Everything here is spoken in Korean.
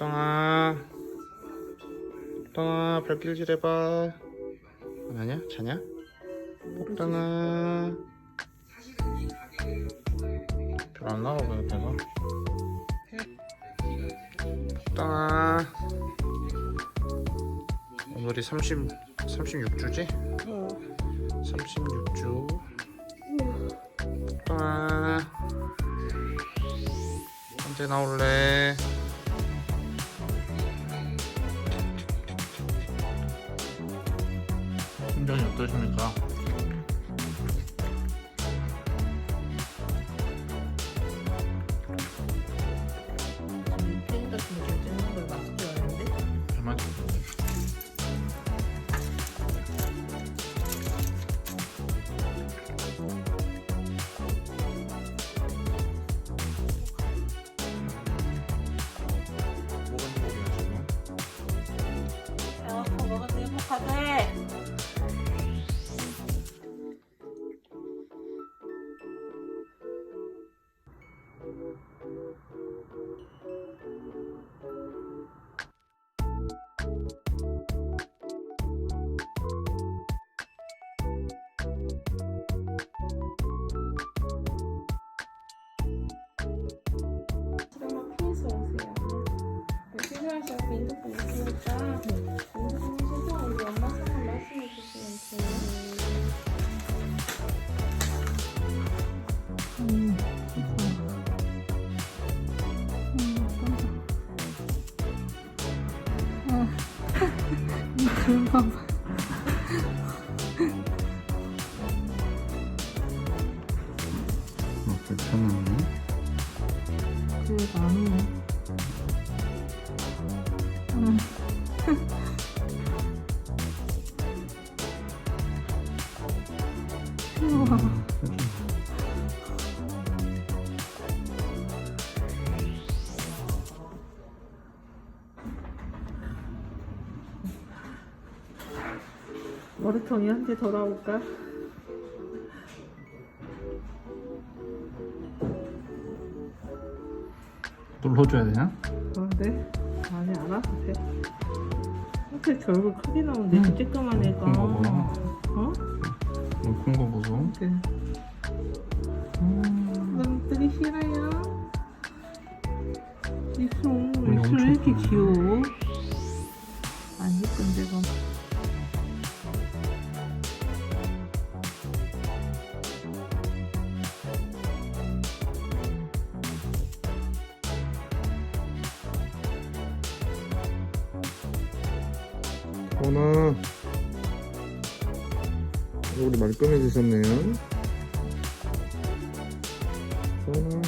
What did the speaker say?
복덩아 복덩아 발길질 해봐 안 하냐? 자냐? 복덩아 별안 나와 보여 배가 복덩아 오늘이 30, 36주지? 36주 복덩아 언제 나올래? 심정이 어떠십니까? 같은 걸 하는데? 배고파 먹어도 행복하대 어, 불편하네. 그래도 아니네 머리통이 한테 돌아올까? 눌러줘야 되냐? 그런데 아니 알아서 돼. 어떻게 얼굴 크게 나오는데 응. 음. 쬐끄만 애가 큰 거구나. 어? 뭐큰거 보소. 네. 넌 뜨기 싫어요? 이손 왜 이렇게 귀여워? 안 예쁜데 건 원아 얼굴이 말끔해지셨네요. 원아